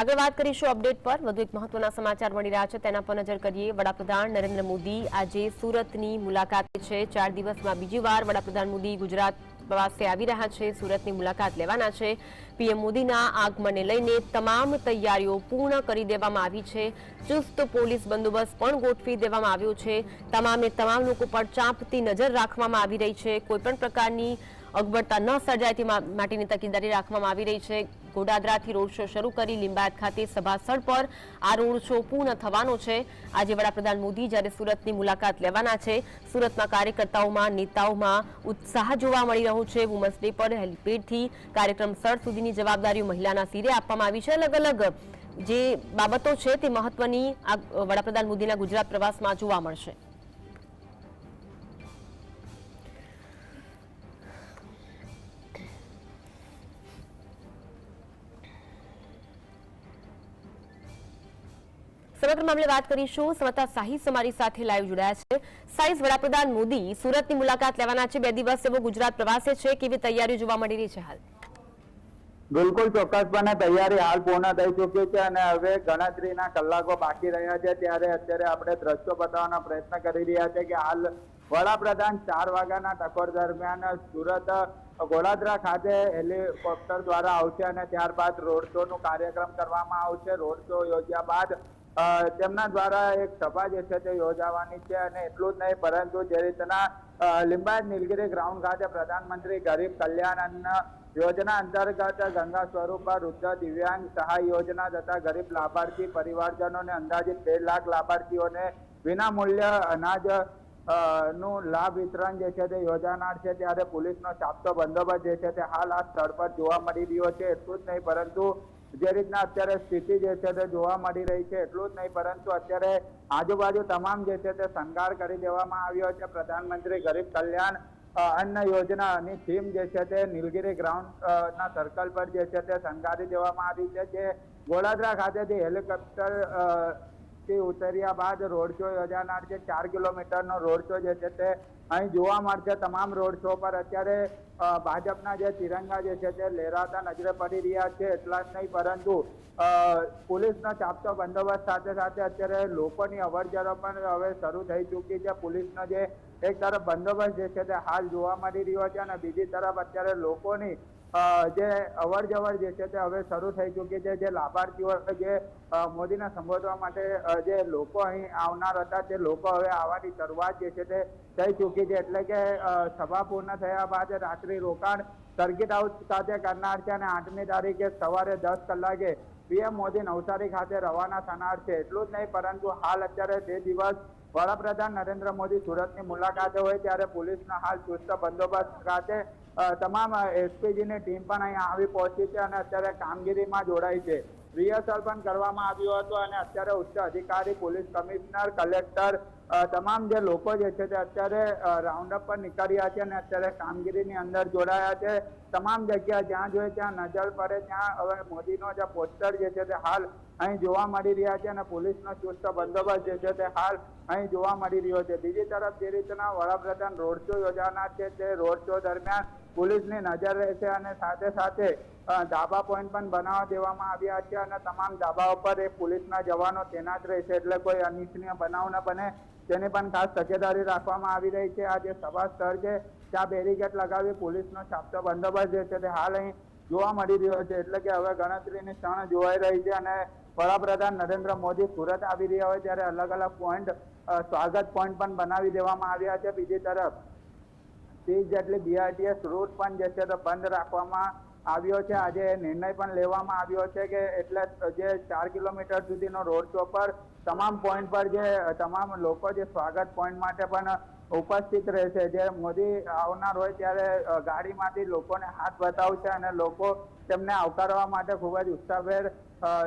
આગળ વાત કરીશું અપડેટ પર. વધુ એક મહત્વના સમાચાર મળી રહ્યા છે. તેના પર નજર કરીએ. વડાપ્રધાન નરેન્દ્ર મોદી આજે સુરતની મુલાકાતે છે. ચાર દિવસમાં બીજી વાર વડાપ્રધાન મોદી ગુજરાત પ્રવાસે આવી રહ્યા છે. સુરતની મુલાકાત લેવાના છે. પીએમ મોદીના આગમનને લઈને તમામ તૈયારીઓ પૂર્ણ કરી દેવામાં આવી છે. ચુસ્ત પોલીસ બંદોબસ્ત પણ ગોઠવી દેવામાં આવ્યો છે. તમામે તમામ લોકો પર ચાંપતી નજર રાખવામાં આવી રહી છે. કોઈપણ પ્રકારની અગવડતા ન સર્જાય તે માટેની તકેદારી રાખવામાં આવી રહી છે. ગોડાદરાથી રોડ શો શરૂ કરી લિંબાયત ખાતે સભા સ્થળ પર આ રોડ શો પૂર્ણ થવાનો છે. આજે વડાપ્રધાન મોદી જ્યારે સુરતની મુલાકાત લેવાના છે, સુરતમાં કાર્યકર્તાઓમાં, નેતાઓમાં ઉત્સાહ જોવા મળી રહ્યો છે. વુમન્સ ડે પર હેલિપેડથી કાર્યક્રમ સ્થળ સુધીની જવાબદારીઓ મહિલાના સિરે આપવામાં આવી છે. અલગ અલગ જે બાબતો છે તે મહત્વની વડાપ્રધાન મોદીના ગુજરાત પ્રવાસમાં જોવા મળશે. સમગ્ર મામલે વાત કરીશું. સમતા સાહિસ અમારી સાથે લાઈવ જોડાયા છે. સાહિસ વડાપ્રધાન મોદી સુરતની મુલાકાત લેવાના છે. બે દિવસ એવો ગુજરાત પ્રવાસે છે. કેવી તૈયારીઓ જોવા મળી રહી છે હાલ? બિલકુલ ચોક્કસપણે તૈયારી હાલ પૂર્ણ થઈ ચૂકી છે અને હવે ગણતરીના કલાકો બાકી રહ્યા છે. ત્યારે અત્યારે આપણે દ્રશ્યો બતાવવાનો પ્રયત્ન કરી રહ્યા છે કે હાલ વડાપ્રધાન ચાર વાગ્યાના ટકોર દરમિયાન સુરત ગોળાદરા ખાતે હેલિકોપ્ટર દ્વારા આવશે અને ત્યારબાદ રોડ શો નું કાર્યક્રમ કરવામાં આવશે. રોડ શો યોજ્યા બાદ તેમના દ્વારા એક સભા જે છે તે યોજાવાની છે અને એટલું જ નહીં, પરંતુ જે રીતના લિંબાયત નીલગીરી ગ્રાઉન્ડ ખાતે પ્રધાનમંત્રી ગરીબ કલ્યાણ યોજના અંતર્ગત ગંગા સ્વરૂપ વૃદ્ધ દિવ્યાંગ સહાય યોજના તથા ગરીબ લાભાર્થી પરિવારજનોને અંદાજિત બે લાખ લાભાર્થીઓને વિના મૂલ્ય અનાજનું લાભ વિતરણ જે છે તે યોજાનાર છે. ત્યારે પોલીસનો ચાપતો બંદોબસ્ત જે છે તે હાલ આ સ્થળ પર જોવા મળી રહ્યો છે. એટલું જ નહીં, પરંતુ જે રીતના અત્યારે સ્થિતિ જે છે તે જોવા મળી રહી છે, એટલું જ નહીં, પરંતુ અત્યારે આજુબાજુ તમામ જે છે તે શણગાર કરી દેવામાં આવ્યો છે, પ્રધાનમંત્રી ગરીબ કલ્યાણ અન્ન યોજનાની થીમ જે છે તે નીલગિરી ગ્રાઉન્ડ ના સર્કલ પર જે છે તે શણગારી દેવામાં આવી છે, જે ગોળાદરા ખાતેથી હેલિકોપ્ટર થી ઉતર્યા બાદ રોડ શો યોજાનાર છે. ચાર કિલોમીટરનો રોડ શો જે છે તે અહીં જોવા મળશે. તમામ રોડ શો પર અત્યારે ભાજપના જે તિરંગા જે છે તે લહેરાતા નજરે પડી રહ્યા છે. એટલા જ નહીં, પરંતુ પોલીસનો ચાપતો બંદોબસ્ત સાથે સાથે અત્યારે લોકોની અવર પણ હવે શરૂ થઈ ચૂકી છે. પોલીસનો જે એક તરફ બંદોબસ્ત જે છે તે હાલ જોવા મળી રહ્યો છે અને બીજી તરફ અત્યારે લોકોની જે અવર જવર જે છે તે હવે શરૂ થઈ ચૂકી છે. જે લાભાર્થીઓ જે મોદીને સંબોધવા માટે જે લોકો અહીં આવનાર હતા, તે લોકો હવે આવવાની શરૂઆત જે છે તે થઈ ચૂકી છે. એટલે કે સભા પૂર્ણ થયા બાદ રાત્રિ રોકાણ સર્કિટ હાઉસ ખાતે કરનાર છે અને આઠમી તારીખે સવારે દસ કલાકે પીએમ મોદી નવસારી ખાતે રવાના થનાર છે. એટલું જ નહીં, પરંતુ હાલ અત્યારે તે દિવસ વડાપ્રધાન નરેન્દ્ર મોદી સુરતની મુલાકાતે હોય ત્યારે પોલીસના હાલ ચુસ્ત બંદોબસ્ત ખાતે તમામ એસપીજીની ટીમ પણ અહીંયા આવી પહોંચી છે અને અત્યારે કામગીરીમાં જોડાઈ છે. રિહર્સલ પણ કરવામાં આવ્યું હતું અને અત્યારે ઉચ્ચ અધિકારી, પોલીસ કમિશનર, કલેક્ટર તમામ જે લોકો જે છે તે અત્યારે રાઉન્ડ અપ પર નીકળ્યા છે અને અત્યારે કામગીરીની અંદર જોડાયા છે. તમામ જગ્યા જ્યાં જોઈએ ત્યાં નજર પડે, ત્યાં હવે મોદીનો જે પોસ્ટર જે છે તે હાલ અહીં જોવા મળી રહ્યા છે અને પોલીસનો ચુસ્ત બંદોબસ્ત જે છે તે હાલ અહીં જોવા મળી રહ્યો છે. બીજી તરફ જે રીતના વડાપ્રધાન રોડ શો યોજાનાર છે, તે રોડ શો દરમિયાન પોલીસની નજર રહેશે અને સાથે સાથે ધાબા પોઈન્ટ પણ બનાવવા દેવામાં આવ્યા છે અને તમામ ધાબા ઉપર એ પોલીસના જવાનો તૈનાત રહેશે. એટલે કોઈ અનિચ્છનીય બનાવ ન બને. તેની પણ ખાસ તકેદારી રાખવામાં આવી રહી છે. આ જે સભા સ્થળ છે, ત્યાં બેરીકેટ લગાવી પોલીસનો ચાપતો બંદોબસ્ત જે છે તે હાલ અહીં જોવા મળી રહ્યો છે. એટલે કે હવે ગણતરીની ક્ષણ જોવાઈ રહી છે અને વડાપ્રધાન નરેન્દ્ર મોદી સુરત આવી રહ્યા હોય ત્યારે અલગ અલગ પોઈન્ટ સ્વાગત પોઈન્ટ પણ બનાવી દેવામાં આવ્યા છે. બીજી તરફ ત્રીસ જેટલી બીઆરટીએસ રૂટ પણ જે છે તે બંધ રાખવામાં આવ્યો છે. આજે નિર્ણય પણ લેવામાં આવ્યો છે કે એટલે જે ચાર કિલોમીટર સુધીનો રોડ શો પર તમામ પોઈન્ટ પર જે, તમામ લોકો જે સ્વાગત પોઈન્ટ માટે પણ ઉપસ્થિત રહેશે જે મોદી આવનાર હોય ત્યારે ગાડીમાંથી લોકોને હાથ બતાવશે અને લોકો તેમને આવકારવા માટે ખૂબ જ ઉત્સાહભેર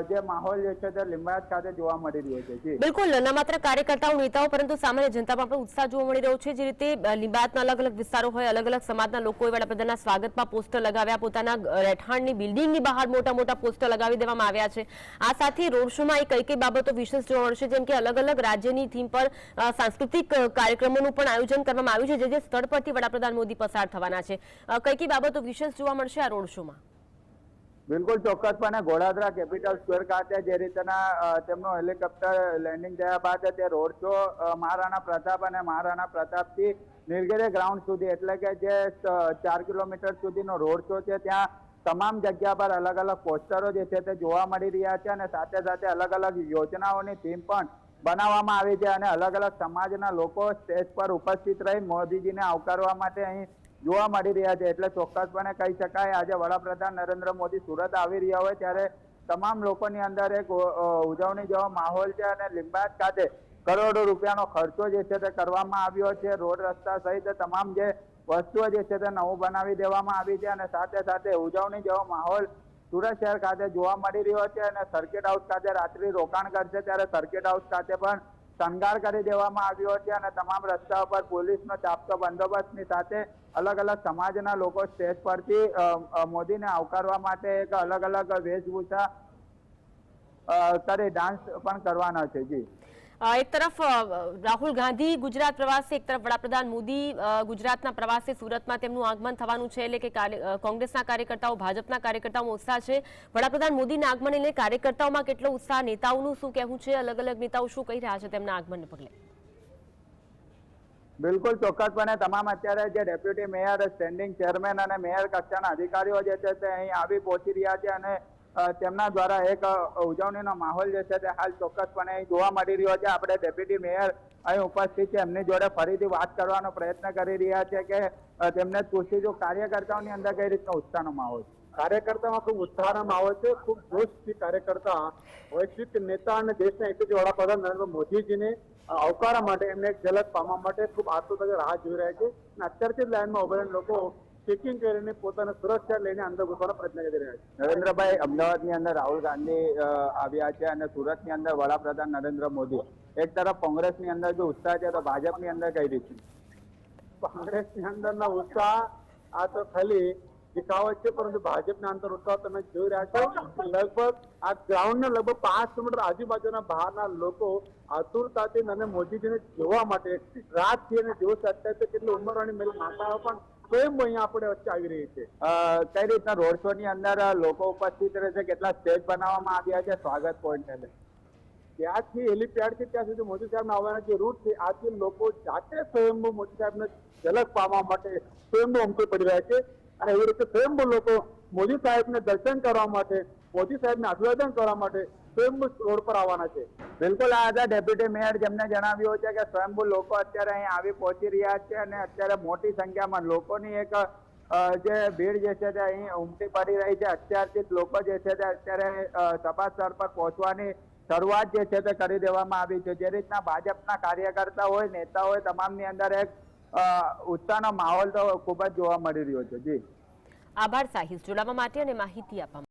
જે માહોલ છે તે લિંબાયત ખાતે જોવા મળી રહ્યો છે. બિલકુલ, ન માત્ર કાર્યકર્તાઓ, નેતાઓ, પરંતુ સામાન્ય જનતામાં પણ ઉત્સાહ જોવા મળી રહ્યો છે. જે રીતે લીંબાયતના અલગ અલગ વિસ્તારો હોય, અલગ અલગ સમાજના લોકોએ વડાપ્રધાનના સ્વાગતમાં પોસ્ટર લગાવ્યા, પોતાના રહેઠાણની બિલ્ડિંગની બહાર મોટા મોટા પોસ્ટર લગાવી દેવામાં આવ્યા છે. આ સાથે રોડ શોમાં એ કઈ કઈ બાબતો વિશેષ જોવા મળશે, જેમ કે અલગ અલગ રાજ્યની થીમ પર સાંસ્કૃતિક કાર્યક્રમોનું પણ આયોજન કરવામાં આવ્યું છે, જે જે સ્થળ પરથી વડાપ્રધાન મોદી પસાર થવાના છે. કઈ કઈ બાબતો વિશેષ જોવા મળશે આ રોડ શોમાં? બિલકુલ ચોક્કસપણે ઘોડાદરા કેપિટલ સ્ક્વેર ખાતે જે રીતના તેમનું હેલિકોપ્ટર લેન્ડિંગ થયા બાદ તે રોડ શો મહારાણા પ્રતાપ અને મહારાણા પ્રતાપથી નીલગિરી ગ્રાઉન્ડ સુધી, એટલે કે જે ચાર કિલોમીટર સુધીનો રોડ શો છે, ત્યાં તમામ જગ્યા પર અલગ અલગ પોસ્ટરો જે છે તે જોવા મળી રહ્યા છે અને સાથે સાથે અલગ અલગ યોજનાઓની થીમ પણ બનાવવામાં આવી છે અને અલગ અલગ સમાજના લોકો સ્ટેજ પર ઉપસ્થિત રહી મોદીજીને આવકારવા માટે અહીં જોવા મળી રહ્યા છે. એટલે ચોક્કસપણે કહી શકાય, આજે વડાપ્રધાન નરેન્દ્ર મોદી સુરત આવી રહ્યા હોય ત્યારે તમામ લોકોની અંદર એક ઉજવણી જેવો માહોલ છે અને લિંબાયત ખાતે કરોડો રૂપિયાનો ખર્ચો જે છે તે કરવામાં આવ્યો છે. રોડ રસ્તા સહિત તમામ જે વસ્તુઓ જે છે તે નવું બનાવી દેવામાં આવી છે અને સાથે સાથે ઉજવણી જેવો માહોલ સુરત શહેર ખાતે જોવા મળી રહ્યો છે અને સર્કિટ હાઉસ ખાતે રાત્રિ રોકાણ કરશે. ત્યારે સર્કિટ હાઉસ ખાતે પણ શણગાર કરી દેવામાં આવ્યો છે અને તમામ રસ્તા પર પોલીસનો ચાપતો બંદોબસ્તની સાથે અલગ અલગ સમાજના લોકો સ્ટેજ પરથી મોદીને આવકારવા માટે એક અલગ અલગ વેશભૂષા કરી, ડાન્સ પણ કરવાના છે, જી. એક તરફ રાહુલ ગાંધી ગુજરાત પ્રવાસે, એક તરફ વડાપ્રધાન મોદી ગુજરાતના પ્રવાસે સુરતમાં તેમનું આગમન થવાનું છે. એટલે કે કોંગ્રેસના કાર્યકર્તાઓ, ભાજપના કાર્યકર્તાઓમાં ઉત્સાહ છે. વડાપ્રધાન મોદીના આગમનને લઈને કાર્યકર્તાઓમાં કેટલો ઉત્સાહ, નેતાઓનું શું કહેવું છે? અલગ અલગ નેતાઓ શું કહી રહ્યા છે તેમના આગમનને પગલે? બિલકુલ ચોક્કસપણે તમામ અત્યારે જે ડેપ્યુટી મેયર, સ્ટેન્ડિંગ ચેરમેન અને મેયર કક્ષાના અધિકારીઓ જે છે તે અહીં આવી પહોંચી રહ્યા છે અને તેમના દ્વારા એક ઉજવણીનો માહોલ જે છે તે હાલ ચોક્કસપણે જોવા મળી રહ્યો છે. આપણે ડેપ્યુટી મેયર અહીં ઉપસ્થિત છે. એમની જોડે ફરીથી વાત કરવાનો પ્રયત્ન કરી રહ્યા છે કે તેમને જ કાર્યકર્તાઓની અંદર કઈ રીતનો ઉત્સાહનો માહોલ છે? કાર્યકર્તામાં ખૂબ ઉત્સાહનો માહોલ છે. ખૂબ જોશથી કાર્યકર્તા વૈશ્વિક નેતા અને દેશના યશસ્વી વડાપ્રધાન નરેન્દ્ર મોદીજીને આવકારવા માટે એમને એક ઝલક પામવા માટે ખૂબ આતુરતાથી રાહ જોઈ રહ્યા છે. અને અત્યારથી જ લાઈનમાં ઉભેલા લોકો ચેકિંગ કરીને પોતાના સુરક્ષા લઈને અંદર ઘૂસવાનો પ્રયત્ન કરી રહ્યા છે. નરેન્દ્રભાઈ અમદાવાદની અંદર રાહુલ ગાંધી આવ્યા છે અને સુરતની અંદર વડાપ્રધાન નરેન્દ્ર મોદી. એક તરફ કોંગ્રેસની અંદર જો ઉત્સાહ છે તો ભાજપની અંદર કઈ રીતે? કોંગ્રેસની અંદરના ઉત્સાહ આ તો ખાલી દેખાવ છે પરંતુ ભાજપના અંતર ઉત્સાહ તમે જોઈ રહ્યા છો લગભગ આ ગ્રાઉન્ડ લગભગ પાંચ કિલોમીટર આજુબાજુના બહારના લોકો આતુરતાથી નરેન્દ્ર મોદીજીને જોવા માટે રાતથી અને દિવસ અત્યારે કેટલી ઉંમરવાળી મહિલા માતાઓ પણ સ્વયં અહીંયા આપણે વચ્ચે આવી રહી છે. કઈ રીતના રોડ શો ની અંદર લોકો ઉપસ્થિત રહેશે કેટલા સ્ટેજ બનાવવામાં આવ્યા છે, સ્વાગત પોઈન્ટ ને ત્યાંથી હેલીપેડ છે ત્યાં સુધી મોદી સાહેબ આવવાના જે રૂટ છે, આથી લોકો જાતે સ્વયંભૂ મોદી સાહેબને ઝલક પામવા માટે સ્વયંભૂ ઉમટી પડી રહ્યા છે. અને એવી રીતે સ્વયંભૂ લોકો મોદી સાહેબને દર્શન કરવા માટે, મોદી સાહેબને અભિવાદન કરવા માટે સ્વયંભૂ રોડ પર આવવાના છે. બિલકુલ આ ડેપ્યુટી મેયર જેમને જણાવ્યું છે કે સ્વયંભૂ લોકો અત્યારે અહીં આવી પહોંચી રહ્યા છે અને અત્યારે મોટી સંખ્યામાં લોકોની એક જે ભીડ જે છે તે અહીં ઉમટી પડી રહી છે. અત્યારથી જ લોકો જે છે તે અત્યારે સભા સ્થળ પર પહોંચવાની શરૂઆત જે છે તે કરી દેવામાં આવી છે. જે રીતના ભાજપના કાર્યકર્તા હોય, નેતા હોય, તમામની અંદર એક ઉત્સાહનો માહોલ તો ખૂબ જ જોવા મળી રહ્યો છે. જી. આભાર સાહિસ જોડાવા માટે અને માહિતી આપવા